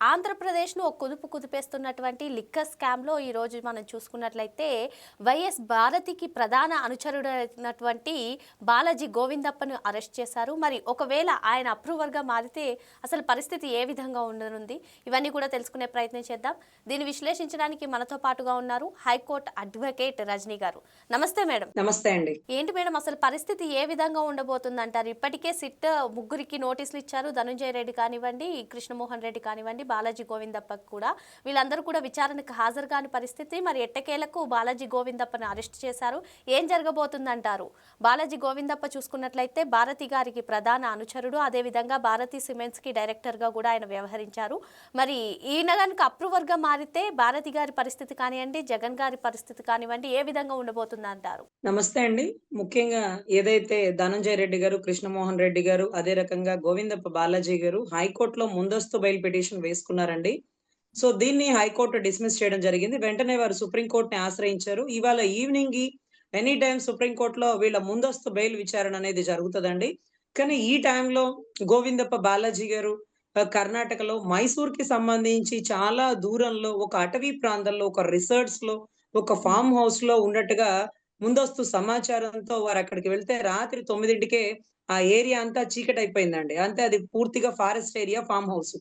ఆంధ్రప్రదేశ్ను ఒక కుదుపు కుదిపేస్తున్నటువంటి లిక్కర్ స్కామ్లో ఈరోజు మనం చూసుకున్నట్లయితే వైఎస్ భారతికి ప్రధాన అనుచరుడైనటువంటి బాలాజీ గోవిందప్పను అరెస్ట్ చేశారు. మరి ఒకవేళ ఆయన అప్రూవర్గా మారితే అసలు పరిస్థితి ఏ విధంగా ఉండనుంది? ఇవన్నీ కూడా తెలుసుకునే ప్రయత్నం చేద్దాం. దీన్ని విశ్లేషించడానికి మనతో పాటుగా ఉన్నారు హైకోర్టు అడ్వకేట్ రజనీ గారు. నమస్తే మేడం. నమస్తే అండి. ఏంటి మేడం అసలు పరిస్థితి ఏ విధంగా ఉండబోతుంది అంటారు ఇప్పటికే సిట్ ముగ్గురికి నోటీసులు ఇచ్చారు. ధనుంజయ రెడ్డి కానివ్వండి కృష్ణమోహన్ రెడ్డి కానివ్వండి బాలాజీ గోవిందప్పకు కూడా. వీళ్ళందరూ కూడా విచారణకు హాజరు కాని పరిస్థితి మరి ఎట్టకేలకు బాలాజీ గోవిందప్పను అరెస్ట్ చేశారు. ఏం జరగబోతుందంటారు? బాలాజీ గోవిందప్ప చూసుకున్నట్లయితే భారతి గారికి ప్రధాన అనుచరుడు. అదేవిధంగా భారతి సిమెంట్స్కి డైరెక్టర్గా కూడా ఆయన వ్యవహరించారు. మరి ఈయన కనుక అప్రూవర్గా మారితే భారతి గారి పరిస్థితి కానివ్వండి జగన్ గారి పరిస్థితి కానివ్వండి ఏ విధంగా ఉండబోతుంది అంటారు నమస్తే అండి. ముఖ్యంగా ఏదైతే ధనంజయ రెడ్డి గారు కృష్ణమోహన్ రెడ్డి గారు అదే రకంగా గోవిందప్ప బాలాజీ గారు హైకోర్టులో ముందస్తు బెయిల్ పిటిషన్ తీసుకున్నారండి. సో దీన్ని హైకోర్టు డిస్మిస్ చేయడం జరిగింది. వెంటనే వారు సుప్రీంకోర్టుని ఆశ్రయించారు. ఇవాళ ఈవినింగ్ ఎనీ టైం సుప్రీంకోర్టులో వీళ్ళ ముందస్తు బెయిల్ విచారణ అనేది జరుగుతుందండి. కానీ ఈ టైంలో గోవిందప్ప బాలాజీ గారు కర్ణాటకలో మైసూర్కి సంబంధించి చాలా దూరంలో ఒక అటవీ ప్రాంతంలో ఒక రిసార్ట్స్లో ఒక ఫామ్ హౌస్లో ఉన్నట్టుగా ముందస్తు సమాచారంతో వారు అక్కడికి వెళ్తే రాత్రి తొమ్మిదింటికే ఆ ఏరియా అంతా చీకటి అయిపోయిందండి అంతే అది పూర్తిగా forest area farm house.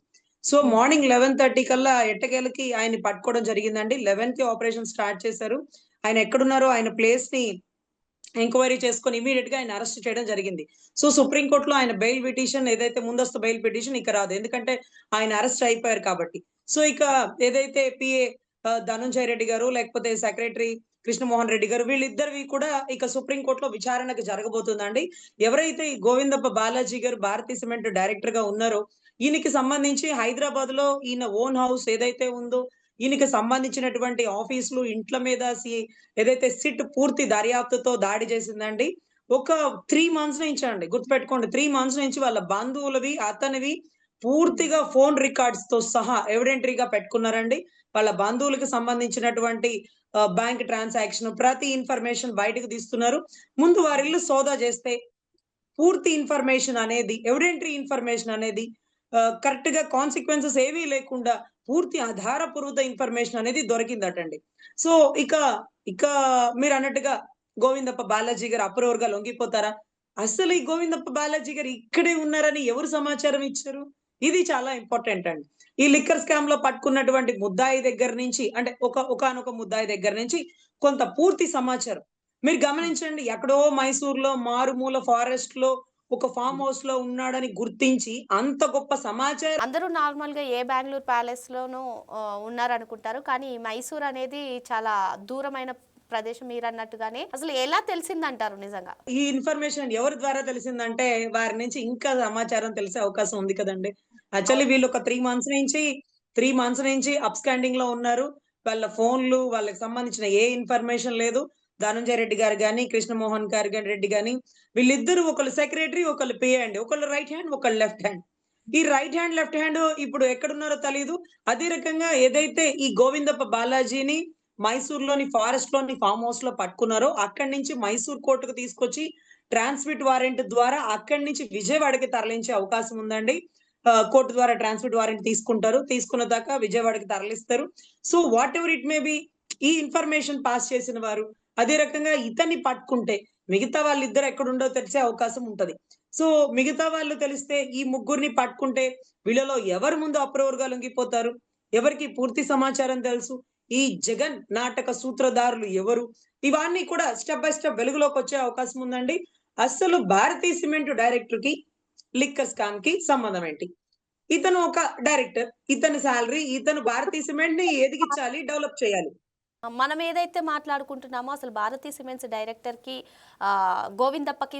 So morning eleven thirty కల్లా ఎట్టకేలకి ఆయన పట్టుకోవడం జరిగిందండి. లెవెన్కి ఆపరేషన్ స్టార్ట్ చేశారు. ఆయన ఎక్కడున్నారో ఆయన ప్లేస్ని ఎంక్వైరీ చేసుకొని ఇమీడియట్గా ఆయన అరెస్ట్ చేయడం జరిగింది. సో సుప్రీంకోర్టులో ఆయన బెయిల్ పిటిషన్ ఏదైతే ముందస్తు బెయిల్ పిటిషన్ ఇక రాదు. ఎందుకంటే ఆయన అరెస్ట్ అయిపోయారు కాబట్టి. సో ఇక ఏదైతే పిఏ ధనుంజయ రెడ్డి గారు లేకపోతే సెక్రటరీ కృష్ణమోహన్ రెడ్డి గారు వీళ్ళిద్దరివి కూడా ఇక సుప్రీంకోర్టులో విచారణకు జరగబోతుందండి. ఎవరైతే గోవిందప్ప బాలాజీ గారు భారతీ సిమెంట్ డైరెక్టర్గా ఉన్నారో ఈయనకి సంబంధించి హైదరాబాద్లో ఈయన ఓన్ హౌస్ ఏదైతే ఉందో ఈయనకి సంబంధించినటువంటి ఆఫీసులు ఇంట్ల మీద సి- ఏదైతే సిట్ పూర్తి దర్యాప్తుతో దాడి చేసిందండి ఒక త్రీ మంత్స్ నుంచి అండి గుర్తుపెట్టుకోండి త్రీ మంత్స్ నుంచి వాళ్ళ బంధువులవి అతనివి పూర్తిగా ఫోన్ రికార్డ్స్తో సహా ఎవిడెంటరీగా పెట్టుకున్నారండి. వాళ్ళ బంధువులకు సంబంధించినటువంటి బ్యాంక్ ట్రాన్సాక్షన్ ప్రతి ఇన్ఫర్మేషన్ బయటకు తీస్తున్నారు. ముందు వారిల్లు సోదా చేస్తే పూర్తి ఇన్ఫర్మేషన్ అనేది ఎవిడెంటరీ ఇన్ఫర్మేషన్ అనేది కరెక్ట్గా కాన్సిక్వెన్సెస్ ఏవీ లేకుండా పూర్తి ఆధారపూర్వత ఇన్ఫర్మేషన్ అనేది దొరికిందటండి. సో ఇక ఇక మీరు అన్నట్టుగా గోవిందప్ప బాలాజీ గారు అప్రవర్గా లొంగిపోతారా? అసలు ఈ గోవిందప్ప బాలాజీ గారు ఇక్కడే ఉన్నారని ఎవరు సమాచారం ఇచ్చారు? ఇది చాలా ఇంపార్టెంట్ అండి ఈ లిక్కర్ స్కామ్లో పట్టుకున్నటువంటి ముద్దాయి దగ్గర నుంచి అంటే ఒక ఒకనొక ముద్దాయి దగ్గర నుంచి కొంత పూర్తి సమాచారం. మీరు గమనించండి ఎక్కడో మైసూర్లో మారుమూల ఫారెస్ట్లో ఒక ఫామ్ హౌస్లో ఉన్నాడని గుర్తించి అంత గొప్ప సమాచారం అందరూ నార్మల్గా ఏ బెంగళూరు ప్యాలెస్ లోనూ ఉన్నారనుకుంటారు. కానీ మైసూర్ అనేది చాలా దూరమైన ప్రదేశం మీరు అన్నట్టుగానే అసలు ఎలా తెలిసిందంటారు నిజంగా? ఈ ఇన్ఫర్మేషన్ ఎవరి ద్వారా తెలిసిందంటే వారి నుంచి ఇంకా సమాచారం తెలిసే అవకాశం ఉంది కదండి. యాక్చువల్లీ వీళ్ళు ఒక త్రీ మంత్స్ నుంచి త్రీ మంత్స్ నుంచి అప్ స్టాండింగ్లో ఉన్నారు. వాళ్ళ ఫోన్లు వాళ్ళకి సంబంధించిన ఏ ఇన్ఫర్మేషన్ లేదు. ధనంజయ రెడ్డి గారు కానీ కృష్ణమోహన్ గారు గాని రెడ్డి కానీ వీళ్ళిద్దరు ఒకళ్ళు సెక్రటరీ ఒకళ్ళు పిఏ అండి. ఒకళ్ళు రైట్ హ్యాండ్ ఒకళ్ళు లెఫ్ట్ హ్యాండ్. ఈ రైట్ హ్యాండ్ లెఫ్ట్ హ్యాండ్ ఇప్పుడు ఎక్కడున్నారో తెలియదు అదే రకంగా ఏదైతే ఈ గోవిందప్ప బాలాజీని మైసూర్లోని ఫారెస్ట్లోని ఫామ్ హౌస్లో పట్టుకున్నారో అక్కడి నుంచి మైసూర్ కోర్టుకు తీసుకొచ్చి ట్రాన్స్మిట్ వారెంట్ ద్వారా అక్కడి నుంచి విజయవాడకి తరలించే అవకాశం ఉందండి. కోర్టు ద్వారా ట్రాన్స్మిట్ వారెంట్ తీసుకుంటారు. తీసుకున్న దాకా విజయవాడకి తరలిస్తారు. So whatever it may be ఈ ఇన్ఫర్మేషన్ పాస్ చేసిన వారు అదే రకంగా ఇతన్ని పట్టుకుంటే మిగతా వాళ్ళిద్దరు ఎక్కడుండో తెలిసే అవకాశం ఉంటది. సో మిగతా వాళ్ళు తెలిస్తే ఈ ముగ్గురిని పట్టుకుంటే వీళ్ళలో ఎవరు ముందు అప్రూవర్ ఇంగిపోతారు లొంగిపోతారు ఎవరికి పూర్తి సమాచారం తెలుసు? ఈ జగన్ నాటక సూత్రధారులు ఎవరు? ఇవన్నీ కూడా స్టెప్ బై స్టెప్ వెలుగులోకి వచ్చే అవకాశం ఉందండి. అస్సలు భారతీయ సిమెంట్ డైరెక్టర్కి లిక్కర్ స్కామ్కి సంబంధం ఏంటి? ఇతను ఒక డైరెక్టర్ ఇతని శాలరీ ఇతను భారతీయ సిమెంట్ని ఎదిగించాలి డెవలప్ చేయాలి. మనం ఏదైతే మాట్లాడుకుంటున్నామో అసలు భారతీ సిమెంట్స్ డైరెక్టర్కి గోవిందప్పకి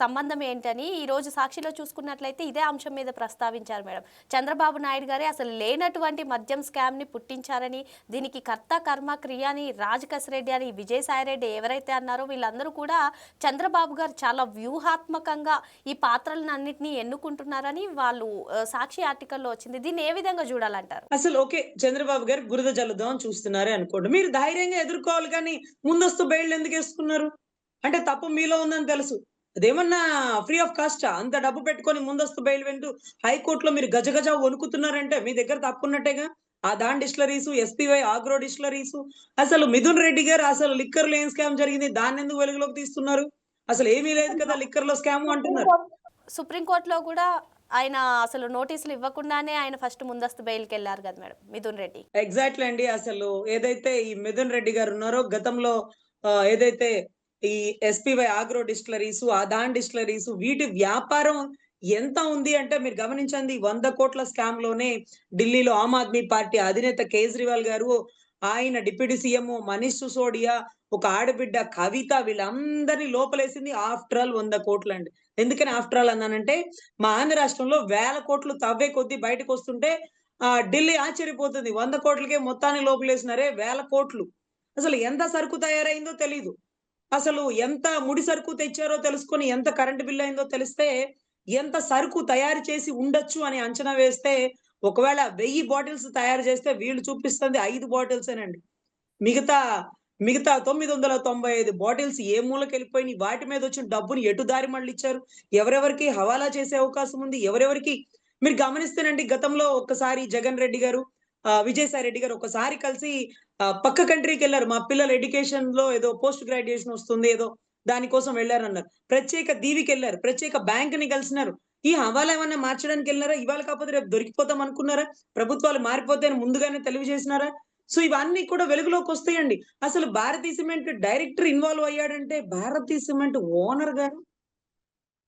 సంబంధం ఏంటని ఈరోజు సాక్షిలో చూసుకున్నట్లయితే ఇదే అంశం మీద ప్రస్తావించారు మేడం. చంద్రబాబు నాయుడు గారే అసలు లేనటువంటి మద్యం స్కామ్ని పుట్టించారని దీనికి కర్త కర్మ క్రియ అని రాజకస్ రెడ్డి అని విజయసాయి రెడ్డి ఎవరైతే అన్నారో వీళ్ళందరూ కూడా చంద్రబాబు గారు చాలా వ్యూహాత్మకంగా ఈ పాత్రలను అన్నింటినీ ఎన్నుకుంటున్నారని వాళ్ళు సాక్షి ఆర్టికల్లో వచ్చింది. దీన్ని ఏ విధంగా చూడాలంటారు? అసలు ఓకే చంద్రబాబు గారు బురద జలదం చూస్తున్నారే అనుకోండి. మీరు ధైర్యంగా ఎదుర్కోవాలి కానీ ముందస్తు బెయిల్ ఎందుకు వేసుకున్నారు అంటే తప్పు మీలో ఉందని తెలుసు అదేమన్నా ఫ్రీ ఆఫ్ కాస్ట్ అంత డబ్బు పెట్టుకొని ముందస్తు బెయిల్ వెంటూ హైకోర్టులో మీరు గజగజ వణుకుతున్నారంటే మీ దగ్గర తప్పున్నట్టేగా. ఆ దాన్ డిస్టిలరీసు, ఎస్‌పీవై ఆగ్రో డిస్టలరీస్ అసలు మిథున్ రెడ్డి గారు అసలు లిక్కర్ లేని స్కామ్ జరిగింది? దాన్ని ఎందుకు వెలుగులోకి తీస్తున్నారు? అసలు ఏమీ లేదు కదా! లిక్కర్లో స్కామ్ అంటున్నారు. సుప్రీంకోర్టులో కూడా ఆయన అసలు నోటీసులు ఇవ్వకుండానే ఆయన ఫస్ట్ ముందస్తు బెయిల్‌కెళ్ళారు కదా మేడం మిథున్ రెడ్డి. ఎగ్జాక్ట్‌లీ అండి. అసలు ఏదైతే ఈ మిథున్ రెడ్డి గారు ఉన్నారో గతంలో ఏదైతే ఈ SPY agro distilleries Adan distilleries వీటి వ్యాపారం ఎంత ఉంది అంటే మీరు గమనించండి వంద కోట్ల స్కామ్లోనే ఢిల్లీలో ఆమ్ ఆద్మీ పార్టీ అధినేత కేజ్రీవాల్ గారు, ఆయన డిప్యూటీ సీఎం మనీష్ సిసోడియా, ఒక ఆడబిడ్డ కవిత వీళ్ళందరిని లోపలేసింది ఆఫ్టర్ ఆల్ 100,00,00,000 అండి. ఎందుకని ఆఫ్టర్ ఆల్ అన్నానంటే మా ఆంధ్ర రాష్ట్రంలో వేల కోట్లు తవ్వే కొద్దీ బయటకొస్తుంటే ఆ ఢిల్లీ ఆశ్చర్యపోతుంది. వంద కోట్లకే మొత్తాన్ని లోపలేసినారే వేల కోట్లు. అసలు ఎంత సరుకు తయారైందో తెలీదు. అసలు ఎంత ముడి సరుకు తెచ్చారో తెలుసుకొని ఎంత కరెంట్ బిల్ అయిందో తెలిస్తే ఎంత సరుకు తయారు చేసి ఉండొచ్చు అని అంచనా వేస్తే ఒకవేళ వెయ్యి బాటిల్స్ తయారు చేస్తే వీళ్ళు చూపిస్తుంది ఐదు బాటిల్స్ అనండి మిగతా మిగతా 995 బాటిల్స్ ఏ మూలకెళ్ళిపోయినియి? వాటి మీద వచ్చిన డబ్బుని ఎటు దారి మళ్ళిచ్చారు? ఎవరెవరికి హవాలా చేసే అవకాశం ఉంది? ఎవరెవరికి మీరు గమనిస్తేనండి గతంలో ఒక్కసారి జగన్ రెడ్డి గారు, విజయసాయి రెడ్డి గారు ఒకసారి కలిసి పక్క కంట్రీకి వెళ్ళారు మా పిల్లల ఎడ్యుకేషన్‌లో ఏదో పోస్ట్ గ్రాడ్యుయేషన్ వస్తుంది. ఏదో దానికోసం వెళ్ళారన్నారు ప్రత్యేక దీవికెళ్ళారు. ప్రత్యేక బ్యాంక్‌ని కలిసినారు. ఈ హవాలా ఏమన్నా మార్చడానికెళ్ళారా? ఇవాళ కాకపోతే రేపు దొరికిపోతాం అనుకున్నారా? ప్రభుత్వాలు మారిపోతాయని ముందుగానే తెలియజేసినారా? సో ఇవన్నీ కూడా వెలుగులోకొస్తాయండి. అసలు Bharatiya cement director involve అయ్యాడంటే Bharatiya cement owner garu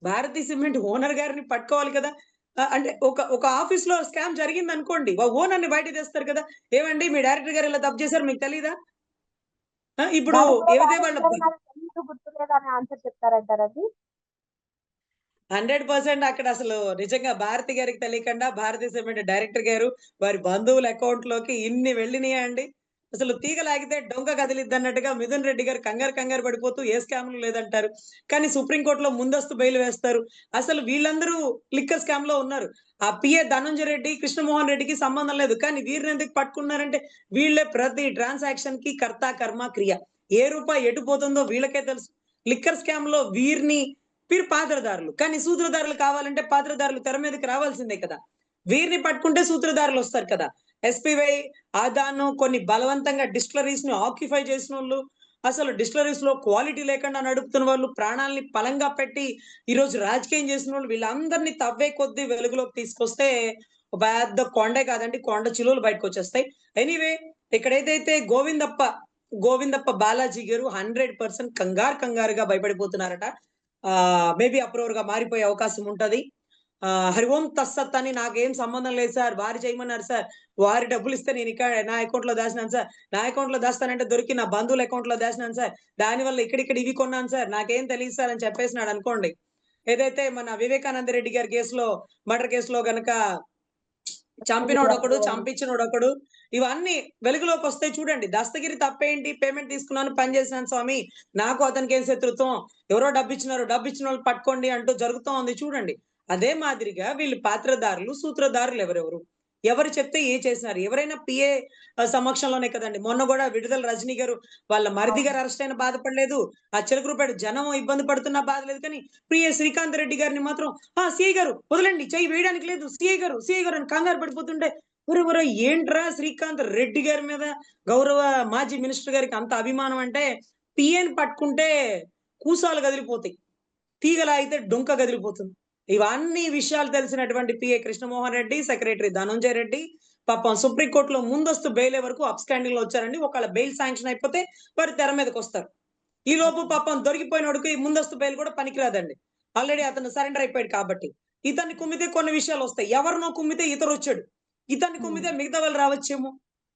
Bharatiya cement owner గారిని పట్టుకోవాలి కదా! అంటే ఒక ఒక ఆఫీస్‌లో స్కామ్ జరిగిందనుకోండి. ఆ ఓనర్‌ని బయటకి తెస్తారు కదా! ఏవండీ మీ డైరెక్టర్ గారు ఇలా తప్పు చేశారు మీకు తెలీదా? ఇప్పుడు ఏదైతే వాళ్ళ డైరెక్టర్ గారు తెలీదు, గుర్తులేదు అని ఆన్సర్ చెప్తారంటారండి? 100% అక్కడ అసలు నిజంగా భారతి గారికి తెలియకుండా భారతీయ సిమెంట్ డైరెక్టర్ గారు వారి బంధువుల అకౌంట్లోకి ఇన్ని వెళ్ళినాయా అండి? అసలు తీగ లాగితే డొంక కదిలిద్దన్నట్టుగా మిథున్ రెడ్డి గారు కంగారు కంగారు పడిపోతూ ఏ స్కామ్‌లు లేదంటారు. కానీ సుప్రీంకోర్టులో ముందస్తు బెయిల్ వేస్తారు. అసలు వీళ్ళందరూ లిక్కర్ స్కామ్లో ఉన్నారు. ఆ పిఏ ధనంజయ రెడ్డి, కృష్ణమోహన్ రెడ్డికి సంబంధం లేదు. కానీ వీరిని ఎందుకు పట్టుకున్నారంటే వీళ్ళే ప్రతి ట్రాన్సాక్షన్కి కర్త, కర్మ, క్రియ. ఏ రూపాయి ఎటు పోతుందో వీళ్ళకే తెలుసు. లిక్కర్ స్కామ్లో వీరిని వీరు పాత్రధారులు. కానీ సూత్రధారులు కావాలంటే పాత్రధారులు తెర మీదకి రావాల్సిందే కదా! వీరిని పట్టుకుంటే సూత్రధారులు వస్తారు కదా! ఎస్‌పీవై, ఆదాను కొన్ని బలవంతంగా డిస్టిలరీస్‌ని ఆక్యుపై చేసినోళ్ళు, అసలు డిస్టిలరీస్‌లో క్వాలిటీ లేకుండా నడుపుతున్న వాళ్ళు, ప్రాణాల్ని పలంగా పెట్టి ఈరోజు రాజకీయం చేసిన వాళ్ళు వీళ్ళందరినీ తవ్వే కొద్దీ వెలుగులోకి తీసుకొస్తే పెద్ద కొండే కాదండి. కొండ చిలువలు బయటకొచ్చేస్తాయి. ఎనీవే ఇక్కడైతే గోవిందప్ప, గోవిందప్ప బాలాజీ గారు 100% కంగారు కంగారుగా భయపడిపోతున్నారట. మేబీ అప్రూవర్గా మారిపోయే అవకాశం ఉంటది. ఆహ్, హరి ఓం తస్సత్ అని నాకేం సంబంధం లేదు సార్. వారు చేయమన్నారు సార్. వారి డబ్బులు ఇస్తే నేను ఇక్కడ నా అకౌంట్లో దాసినాను సార్. నా అకౌంట్లో దాస్తానంటే దొరికి నా బంధువుల అకౌంట్లో దాసినాను సార్. దానివల్ల ఇక్కడిక్కడ ఇవి కొన్నాను సార్. నాకేం తెలియదు సార్ అని చెప్పేసినాడు అనుకోండి ఏదైతే మన వివేకానంద రెడ్డి గారి కేసులో మర్డర్ కేసులో గనక చంపినోడొకడు, చంపించినోడొకడు. ఇవన్నీ వెలుగులోకొస్తాయి చూడండి. దస్తగిరి తప్పేంటి? పేమెంట్ తీసుకున్నాను, పని చేసినాను స్వామి. నాకు అతనికేం శత్రుత్వం? ఎవరో డబ్బిచ్చినారు. డబ్బిచ్చినోళ్ళని పట్టుకోండి అంటూ జరుగుతా ఉంది చూడండి. అదే మాదిరిగా వీళ్ళు పాత్రధారులు, సూత్రధారులు ఎవరెవరు? ఎవరు చెప్తే ఏ చేసినారు? ఎవరైనా పిఏ సమక్షంలోనే కదండీ! మొన్న కూడా విడుదల రజనీ గారు వాళ్ళ మరిది గారు అరెస్ట్ అయిన బాధపడలేదు. ఆ చిలకలూరిపేట జనం ఇబ్బంది పడుతున్నా బాధ లేదు. కానీ పిఏ శ్రీకాంత్ రెడ్డి గారిని మాత్రం ఆ! సిఐ గారు వదలండి. చెయ్యి వేయడానికి లేదు. సిఐ గారు, సిఐ గారు అని కంగారు పడిపోతుంటే ఒరేయ్! ఏంట్రా శ్రీకాంత్ రెడ్డి గారి మీద గౌరవ మాజీ మినిస్టర్ గారికి అంత అభిమానం అంటే పిఏని పట్టుకుంటే కూసాలు కదిలిపోతాయి. తీగలా అయితే డొంక కదిలిపోతుంది. ఇవన్నీ విషయాలు తెలిసినటువంటి పీఏ కృష్ణమోహన్ రెడ్డి, సెక్రటరీ ధనంజయ రెడ్డి పాపం సుప్రీం కోర్ట్‌లో ముందస్తు బెయిలే వరకు అప్‌స్టాండింగ్‌లో వచ్చారండి. ఒకవేళ బెయిల్ శాంక్షన్ అయిపోతే వారు తెర మీదకొస్తారు. ఈలోపు పాపం దొరికిపోయినోడికి ముందస్తు బెయిల్ కూడా పనికిరాదండి. ఆల్రెడీ అతను సరెండర్ అయిపోయాడు కాబట్టి. ఇతన్ని కుమ్మితే కొన్ని విషయాలొస్తాయి. ఎవరినో కుమ్మితే ఇతరొచ్చాడు. ఇతన్ని కుమ్మితే మిగతా వాళ్ళు రావచ్చేమో.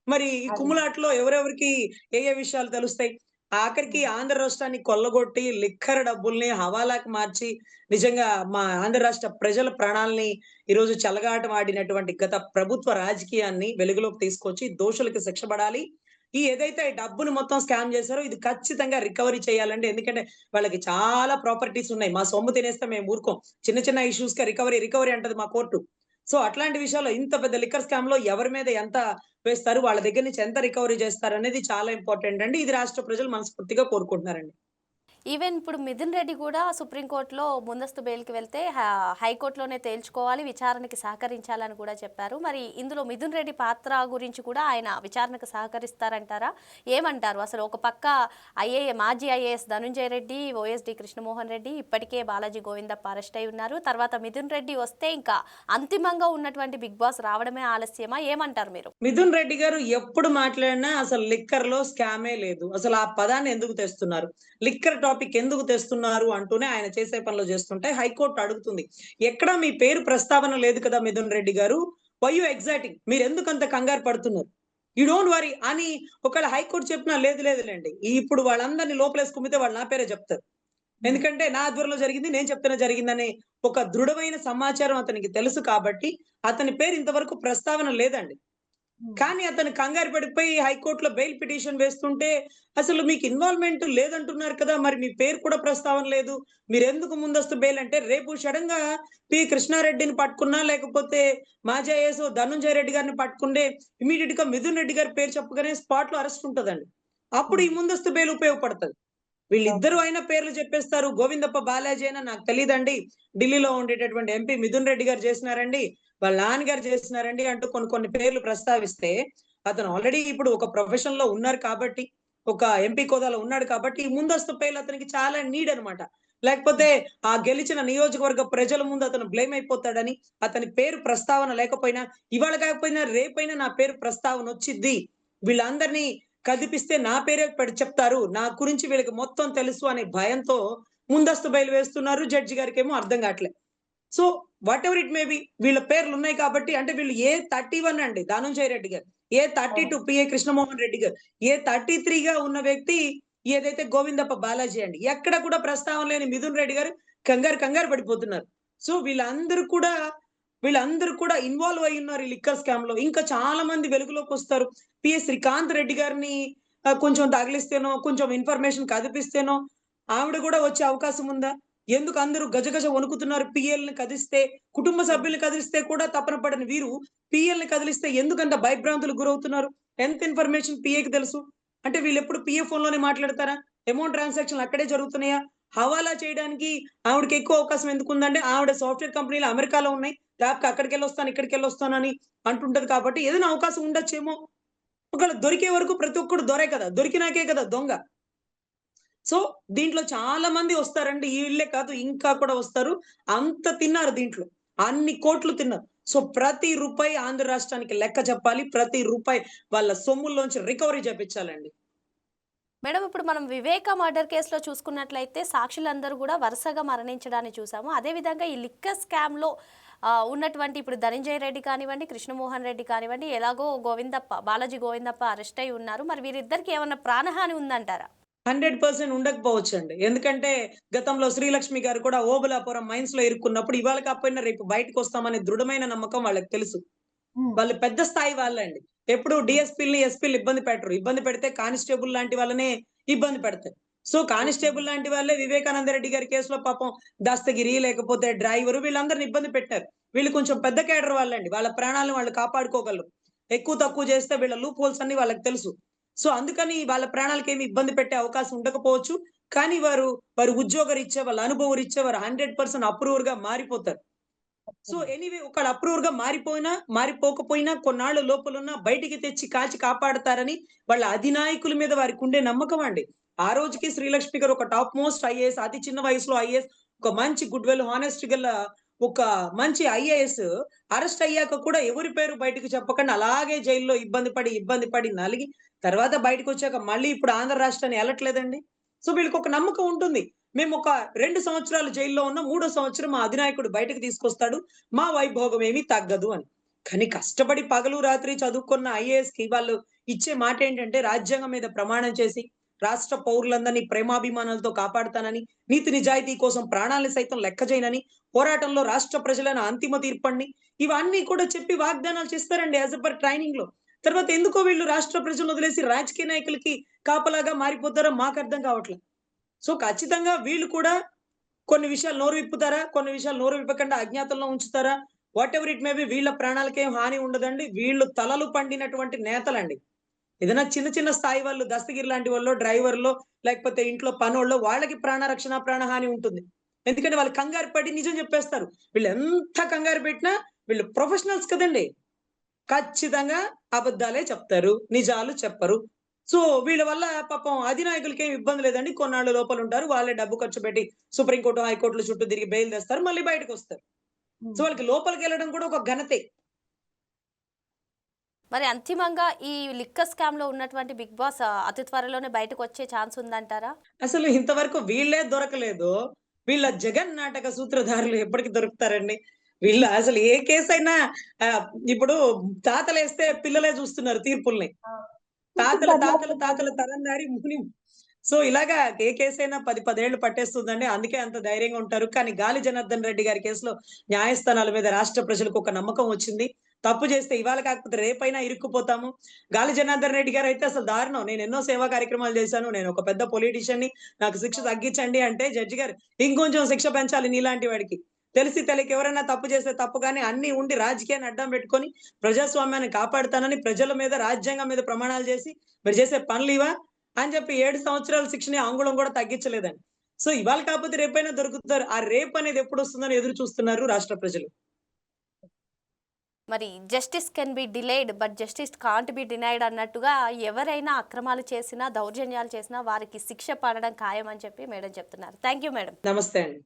మరి ఈ. కుమ్ములాటలో ఎవరెవరికి ఏ ఏ విషయాలు తెలుస్తాయి? ఆఖరికి ఆంధ్ర రాష్ట్రాన్ని కొల్లగొట్టి లిక్కర్ డబ్బుల్ని హవాలాకి మార్చి నిజంగా మా ఆంధ్ర రాష్ట్ర ప్రజల ప్రాణాల్ని ఈరోజు చెలగాటం ఆడినటువంటి గత ప్రభుత్వ రాజకీయాన్ని వెలుగులోకి తీసుకొచ్చి దోషులకి శిక్ష పడాలి. ఈ ఏదైతే డబ్బును మొత్తం స్కామ్ చేశారో ఇది ఖచ్చితంగా రికవరీ చేయాలండి. ఎందుకంటే వాళ్ళకి చాలా ప్రాపర్టీస్ ఉన్నాయి. మా సొమ్ము తినేస్తే మేము ఊరుకోం. చిన్న చిన్న ఇష్యూస్‌కే రికవరీ, రికవరీ అంటది మా కోర్టు. సో అట్లాంటి విషయాల్లో ఇంత పెద్ద లిక్కర్ స్కామ్‌లో ఎవరి మీద ఎంత వేస్తారు? వాళ్ళ దగ్గర నుంచి ఎంత రికవరీ చేస్తారు అనేది చాలా ఇంపార్టెంట్ అండి. ఇది రాష్ట్ర ప్రజలు మనస్ఫూర్తిగా కోరుకుంటున్నారండి. ఈవెన్ ఇప్పుడు మిథున్ రెడ్డి కూడా సుప్రీంకోర్టులో ముందస్తు బెయిల్కి వెళ్తే హైకోర్టులోనే తేల్చుకోవాలి విచారణకి సహకరించాలని కూడా చెప్పారు. మరి ఇందులో మిథున్ రెడ్డి పాత్ర గురించి కూడా ఆయన విచారణకు సహకరిస్తారంటారా? ఏమంటారు? అసలు ఒక పక్క ఐఏ మాజీ ఐఏఎస్ ధనుంజయ రెడ్డి ఓఎస్డి కృష్ణమోహన్ రెడ్డి ఇప్పటికే బాలాజీ గోవిందప్ప అరెస్ట్ అయి ఉన్నారు. తర్వాత మిథున్ రెడ్డి వస్తే ఇంకా అంతిమంగా ఉన్నటువంటి బిగ్ బాస్ రావడమే ఆలస్యమా? ఏమంటారు మీరు? మిథున్ రెడ్డి గారు ఎప్పుడు మాట్లాడినా అసలు లిక్కర్లో స్కామే లేదు. అసలు ఆ పదాన్ని ఎందుకు తెస్తున్నారు? లిక్కర్ టాపిక్ ఎందుకు తెస్తున్నారు అంటూనే ఆయన చేసే పనులు చేస్తుంటే హైకోర్టు అడుగుతుంది. ఎక్కడ మీ పేరు ప్రస్తావన లేదు కదా మిథున్ రెడ్డి గారు? వై యూ ఎగ్జైటింగ్ మీరు ఎందుకు అంత కంగారు పడుతున్నారు? యూ డోంట్ వరీ అని ఒకవేళ హైకోర్టు చెప్పినా లేదు లేదులేండి. ఇప్పుడు వాళ్ళందరినీ లోపలేసుకుమితే వాళ్ళు నా పేరే చెప్తారు. ఎందుకంటే నా ఆధ్వర్యంలో జరిగింది నేను చెప్తున్నా జరిగిందని ఒక దృఢమైన సమాచారం అతనికి తెలుసు కాబట్టి అతని పేరు ఇంతవరకు ప్రస్తావన లేదండి. కానీ అతను కంగారు పడిపోయి హైకోర్టులో బెయిల్ పిటిషన్ వేస్తుంటే అసలు మీకు ఇన్వాల్వ్మెంట్ లేదంటున్నారు కదా మరి మీ పేరు కూడా ప్రస్తావన లేదు. మీరు ఎందుకు ముందస్తు బెయిల్ అంటే రేపు సడన్గా పి కృష్ణారెడ్డిని పట్టుకున్నా లేకపోతే మాజీ ఐఏఎస్ ధనుంజయ రెడ్డి గారిని పట్టుకుంటే ఇమీడియట్గా మిథున్ రెడ్డి గారి పేరు చెప్పగానే స్పాట్లో అరెస్ట్ ఉంటదండి. అప్పుడు ఈ ముందస్తు బెయిల్ ఉపయోగపడుతుంది. వీళ్ళిద్దరూ అయినా పేర్లు చెప్పేస్తారు. గోవిందప్ప బాలాజీ అయినా నాకు తెలియదండి ఢిల్లీలో ఉండేటటువంటి ఎంపీ మిథున్ రెడ్డి గారు చేసినారండి. వాళ్ళ నాన్నగారు చేస్తున్నారండి అంటూ కొన్ని కొన్ని పేర్లు ప్రస్తావిస్తే అతను ఆల్రెడీ ఇప్పుడు ఒక ప్రొఫెషన్లో ఉన్నారు కాబట్టి ఒక ఎంపీ కోదాలో ఉన్నాడు కాబట్టి ముందస్తు పేర్లు అతనికి చాలా నీడ్ అన్నమాట. లేకపోతే ఆ గెలిచిన నియోజకవర్గ ప్రజల ముందు అతను బ్లేమ్ అయిపోతాడని అతని పేరు ప్రస్తావన లేకపోయినా ఇవాళ కాకపోయినా రేపైనా నా పేరు ప్రస్తావన వచ్చిద్ది. వీళ్ళందరినీ కదిపిస్తే నా పేరే పెడి చెప్తారు. నా గురించి వీళ్ళకి మొత్తం తెలుసు అనే భయంతో ముందస్తు బయలు వేస్తున్నారు. జడ్జి గారికి ఏమో అర్థం కావట్లే. So whatever it may be వీళ్ళ పేర్లు ఉన్నాయి కాబట్టి అంటే వీళ్ళు ఏ థర్టీ వన్ అండి ధనుంజయ రెడ్డి గారు. A thirty two PA Krishnamohan Reddy గారు. ఏ థర్టీ త్రీగా ఉన్న వ్యక్తి ఏదైతే గోవిందప్ప బాలాజీ అండి ఎక్కడ కూడా ప్రస్తావన లేని మిథున్ రెడ్డి గారు కంగారు కంగారు పడిపోతున్నారు. సో వీళ్ళందరూ కూడా వీళ్ళందరూ కూడా ఇన్వాల్వ్ అయి ఉన్నారు ఈ లిక్కర్ స్కామ్లో. ఇంకా చాలా మంది వెలుగులోకి వస్తారు. పిఎస్ శ్రీకాంత్ రెడ్డి గారిని కొంచెం తగిలిస్తేనో కొంచెం ఇన్ఫర్మేషన్ కదిపిస్తేనో ఆవిడ కూడా వచ్చే అవకాశం ఉందా? ఎందుకు అందరూ గజగజ వణుకుతున్నారు? పిఎల్ని కుటుంబ సభ్యుల్ని కదిలిస్తే కూడా తపన పడని వీరు పిఎల్ని కదిలిస్తే ఎందుకంత భయభ్రాంతులకు గురవుతున్నారు? ఎంత ఇన్ఫర్మేషన్ పిఏకి తెలుసు? అంటే వీళ్ళు ఎప్పుడు పిఏ ఫోన్లోనే మాట్లాడతారా? అమౌంట్ ట్రాన్సాక్షన్ అక్కడే జరుగుతున్నాయా? హవాలా చేయడానికి ఆవిడకి ఎక్కువ అవకాశం ఎందుకు ఉందంటే ఆవిడ సాఫ్ట్వేర్ కంపెనీలు అమెరికాలో ఉన్నాయి. ట్యాప్కి అక్కడికి వెళ్ళొస్తాను ఇక్కడికి వెళ్ళి అంటుంటది కాబట్టి ఏదైనా అవకాశం ఉండొచ్చేమో. ఒకవేళ దొరికే వరకు ప్రతి ఒక్కడు దొరే కదా. దొరికినాకే కదా దొంగ. సో దీంట్లో చాలా మంది వస్తారండి. వీళ్ళే కాదు ఇంకా కూడా వస్తారు. అంత తిన్నారు దీంట్లో. అన్ని కోట్లు తిన్నారు. సో ప్రతి రూపాయి ఆంధ్ర రాష్ట్రానికి లెక్క చెప్పాలి. ప్రతి రూపాయి వాళ్ళ సొమ్ముల్లోంచి రికవరీ చేపించాలండి. మేడం ఇప్పుడు మనం వివేక మర్డర్ కేసులో చూసుకున్నట్లయితే సాక్షులందరూ కూడా వరుసగా మరణించడాన్ని చూసాము. అదేవిధంగా ఈ లిక్కర్ స్కామ్లో ఉన్నటువంటి ఇప్పుడు ధనంజయ రెడ్డి కానివ్వండి కృష్ణమోహన్ రెడ్డి కానివ్వండి ఎలాగో గోవిందప్ప బాలాజీ గోవిందప్ప అరెస్ట్ అయి ఉన్నారు. మరి వీరిద్దరికి ఏమన్నా ప్రాణహాని ఉందంటారా? హండ్రెడ్ పర్సెంట్ ఉండకపోవచ్చు అండి ఎందుకంటే గతంలో శ్రీలక్ష్మి గారు కూడా ఓబులాపురం మైన్స్లో ఇరుక్కున్నప్పుడు ఇవాళ కాకపోయినా రేపు బయటకు వస్తామనే దృఢమైన నమ్మకం వాళ్ళకి తెలుసు. వాళ్ళు పెద్ద స్థాయి వాళ్ళండి. ఎప్పుడు డిఎస్పీని ఎస్పీలు ఇబ్బంది పెట్టరు. ఇబ్బంది పెడితే కానిస్టేబుల్ లాంటి వాళ్ళనే ఇబ్బంది పెడతారు సో కానిస్టేబుల్ లాంటి వాళ్ళే వివేకానంద రెడ్డి గారి కేసులో పాపం దస్తగిరి లేకపోతే డ్రైవర్ వీళ్ళందరిని ఇబ్బంది పెట్టారు. వీళ్ళు కొంచెం పెద్ద కేడర్ వాళ్ళండి. వాళ్ళ ప్రాణాలను వాళ్ళు కాపాడుకోగలరు. ఎక్కువ తక్కువ చేస్తే వీళ్ళ లూప్ హోల్స్ అన్ని వాళ్ళకి తెలుసు. సో అందుకని వాళ్ళ ప్రాణాలకి ఏమి ఇబ్బంది పెట్టే అవకాశం ఉండకపోవచ్చు. కానీ వారు వారి ఉద్యోగ రీత్యా వాళ్ళ అనుభవం రీత్యా వారు హండ్రెడ్ పర్సెంట్ అప్రూవర్గా మారిపోతారు. సో ఎనీవే ఒక అప్రూవర్గా మారిపోయినా మారిపోకపోయినా కొన్నాళ్ళు లోపలున్నా బయటికి తెచ్చి కాచి కాపాడతారని వాళ్ళ అధినాయకుల మీద వారికి ఉండే నమ్మకం అండి. ఆ రోజుకి శ్రీలక్ష్మి గారు ఒక టాప్ మోస్ట్ ఐఏఎస్ అతి చిన్న వయసులో ఐఏఎస్ ఒక మంచి గుడ్ వెల్ హానెస్ట్ గల ఒక మంచి ఐఏఎస్ అరెస్ట్ అయ్యాక కూడా ఎవరి పేరు బయటకు చెప్పకుండా అలాగే జైల్లో ఇబ్బంది పడి ఇబ్బంది పడి నలిగి తర్వాత బయటకు వచ్చాక మళ్ళీ ఇప్పుడు ఆంధ్ర రాష్ట్రాన్ని వెళ్ళట్లేదండి సో వీళ్ళకి ఒక నమ్మకం ఉంటుంది. మేము ఒక రెండు సంవత్సరాలు జైల్లో ఉన్న మూడో సంవత్సరం మా అధినాయకుడు బయటకు తీసుకొస్తాడు. మా వైభోగం ఏమీ తగ్గదు అని. కానీ కష్టపడి పగలు రాత్రి చదువుకున్న ఐఏఎస్కి వాళ్ళు ఇచ్చే మాట ఏంటంటే రాజ్యాంగం మీద ప్రమాణం చేసి రాష్ట్ర పౌరులందరినీ ప్రేమాభిమానాలతో కాపాడుతానని నీతి నిజాయితీ కోసం ప్రాణాలను సైతం లెక్క చేయనని పోరాటంలో రాష్ట్ర ప్రజలను అంతిమ తీర్పండి. ఇవన్నీ కూడా చెప్పి వాగ్దానాలు చేస్తారండి యాజ్ పర్ ట్రైనింగ్లో తర్వాత ఎందుకో వీళ్ళు రాష్ట్ర ప్రజలను వదిలేసి రాజకీయ నాయకులకి కాపలాగా మారిపోతారో మాకు అర్థం కావట్లేదు సో ఖచ్చితంగా వీళ్ళు కూడా కొన్ని విషయాలు నోరు విప్పుతారా? కొన్ని విషయాలు నోరు విప్పకుండా అజ్ఞాతంలో ఉంచుతారా? Whatever it may be వీళ్ళ ప్రాణాలకేం హాని ఉండదండి. వీళ్ళు తలలు పండినటువంటి నేతలండి. ఏదైనా చిన్న చిన్న స్థాయి వాళ్ళు దస్తగిరి లాంటి వాళ్ళు డ్రైవర్లో లేకపోతే ఇంట్లో పనోళ్ళు వాళ్ళకి ప్రాణరక్షణ ప్రాణహాని ఉంటుంది. ఎందుకంటే వాళ్ళు కంగారు పడి నిజం చెప్పేస్తారు. వీళ్ళు ఎంత కంగారు పెట్టినా వీళ్ళు ప్రొఫెషనల్స్ కదండి. ఖచ్చితంగా అబద్ధాలే చెప్తారు నిజాలు చెప్పరు. సో వీళ్ళ వల్ల పాపం అధినాయకులకి ఏం ఇబ్బంది లేదండి. కొన్నాళ్ళు లోపల ఉంటారు వాళ్ళే డబ్బు ఖర్చు పెట్టి సుప్రీంకోర్టు హైకోర్టుల చుట్టూ తిరిగి బెయిల్ తెస్తారు మళ్ళీ బయటకు వస్తారు. సో వాళ్ళకి లోపలికి వెళ్ళడం కూడా ఒక ఘనతే. మరి అంతిమంగా ఈ లిక్కర్ స్కామ్లో ఉన్నటువంటి బిగ్ బాస్ అతి త్వరలోనే బయటకు వచ్చే ఛాన్స్ ఉందంటారా? అసలు ఇంతవరకు వీళ్ళే దొరకలేదు. వీళ్ళ జగన్ నాటక సూత్రధారులు ఎప్పటికి దొరుకుతారండి? వీళ్ళ అసలు ఏ కేసు అయినా ఇప్పుడు తాతలు వేస్తే పిల్లలే చూస్తున్నారు తీర్పుల్ని. తాతల తాతల తాతల తరం దారి ముని. సో ఇలాగా ఏ కేసు అయినా పది పదేళ్ళు పట్టేస్తుందండి. అందుకే అంత ధైర్యంగా ఉంటారు. కానీ గాలి జనార్దన్ రెడ్డి గారి కేసులో న్యాయస్థానాల మీద రాష్ట్ర ప్రజలకు ఒక నమ్మకం వచ్చింది. తప్పు చేస్తే ఇవాళ కాకపోతే రేపైనా ఇరుక్కుపోతాము. గాలి జనార్దన్ రెడ్డి గారు అయితే అసలు దారుణం. నేను ఎన్నో సేవా కార్యక్రమాలు చేశాను. నేను ఒక పెద్ద పొలిటీషియన్ని. నాకు శిక్ష తగ్గించండి అంటే జడ్జి గారు ఇంకొంచెం శిక్ష పెంచాలి నీలాంటి వాడికి. తెలిసి తెలియక ఎవరైనా తప్పు చేస్తే తప్పు కానీ అన్ని ఉండి రాజకీయాన్ని అడ్డం పెట్టుకొని ప్రజాస్వామ్యాన్ని కాపాడుతానని ప్రజల మీద రాజ్యాంగం మీద ప్రమాణాలు చేసి మీరు చేసే పనులు ఇవా అని చెప్పి ఏడు సంవత్సరాల శిక్షని అంగుళం కూడా తగ్గించలేదండి. సో ఇవాళ కాకపోతే రేపైనా దొరుకుతారు. ఆ రేపు అనేది ఎప్పుడు వస్తుందని ఎదురు చూస్తున్నారు రాష్ట్ర ప్రజలు. మరి justice can be delayed but justice can't be denied అన్నట్టుగా ఎవరైనా అక్రమాలు చేసినా దౌర్జన్యాలు చేసినా వారికి శిక్ష పడడం ఖాయం అని చెప్పి మేడం చెప్తున్నారు. Thank you madam. నమస్తే అండి.